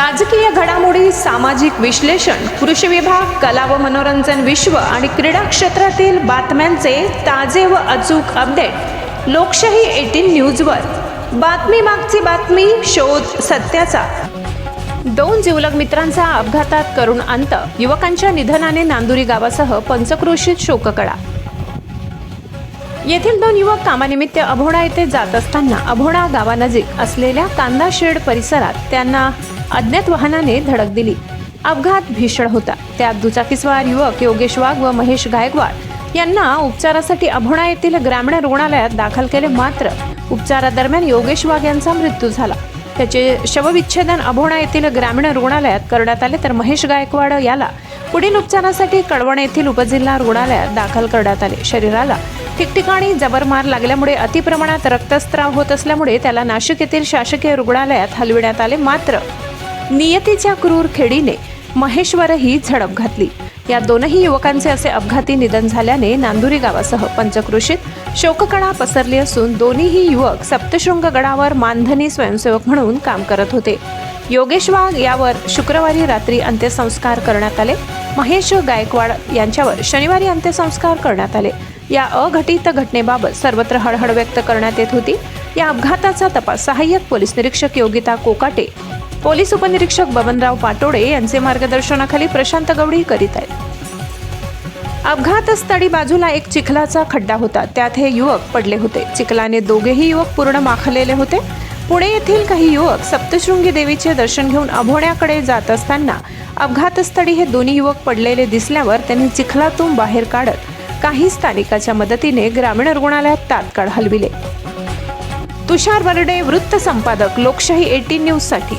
राजकीय घडामोडी सामाजिक विश्लेषण कृषी विभाग कला व मनोरंजन विश्व आणि क्रीडा क्षेत्रातील बातम्यांचे ताजे व अचूक अपडेट लोकशाही एटीन न्यूजवर. बातमी मागची बातमी शोध सत्याचा. दोन जिवलग मित्रांचा अपघातात करून अंत युवकांच्या निधनाने नांदुरी गावासह पंचक्रोशीत शोककळा. येथील दोन युवक कामानिमित्त अभोणा येथे जात असताना अभोणा गावानजीक असलेल्या कांदा शेड परिसरात त्यांना अज्ञात वाहनाने धडक दिली. अपघात भीषण होता. त्यात दुचाकीस्वार युवक योगेश वाघ व महेश गायकवाड यांना उपचारासाठी अभोणा येथील ग्रामीण रुग्णालयात दाखल केले मात्र उपचारादरम्यान योगेश वाघ यांचा मृत्यू झाला. त्याचे शवविच्छेदन अभोणा येथील ग्रामीण रुग्णालयात करण्यात आले तर महेश गायकवाड याला पुढील उपचारासाठी कळवण येथील उपजिल्हा रुग्णालयात दाखल करण्यात आले. शरीराला ठिकठिकाणी जबर मार लागल्यामुळे अतिप्रमाणात रक्तस्त्राव होत असल्यामुळे त्याला नाशिक येथील शासकीय रुग्णालयात हलविण्यात आले. मात्र नियतीच्या क्रूर खेडीने महेश्वरही झडप घातली. या दोनही युवकांचे असे अपघाती निधन झाल्याने नांदुरी गावासह पंचकृषीत शोककळा पसरली असून दोन्हीही युवक सप्तशृंग गडावर मानधनी स्वयंसेवक म्हणून काम करत होते. योगेश वाघ यावर शुक्रवारी रात्री अंत्यसंस्कार करण्यात आले. महेश गायकवाड यांच्यावर शनिवारी अंत्यसंस्कार करण्यात आले. या अघटित घटनेबाबत सर्वत्र हळहळ व्यक्त करण्यात येत होती. या अपघाताचा तपास सहाय्यक पोलीस निरीक्षक योगिता कोकाटे पोलीस उपनिरीक्षक बबनराव पाटोडे यांचे मार्गदर्शनाखाली प्रशांत गवडी करीत आहेत. अपघातस्थळी बाजूला एक चिखलाचा खड्डा होता. त्यात हे युवक पडले होते. चिखलाने दोघेही युवक पूर्ण माखलेले होते. पुणे येथील काही युवक सप्तशृंगी देवीचे दर्शन घेऊन अभोण्याकडे जात असताना अपघातस्थळी हे दोन्ही युवक पडलेले दिसल्यावर त्यांनी चिखलातून बाहेर काढत काही स्थानिकाच्या मदतीने ग्रामीण रुग्णालयात तात्काळ हलविले. तुषार बर्डे वृत्त संपादक लोकशाही एटीन न्यूजसाठी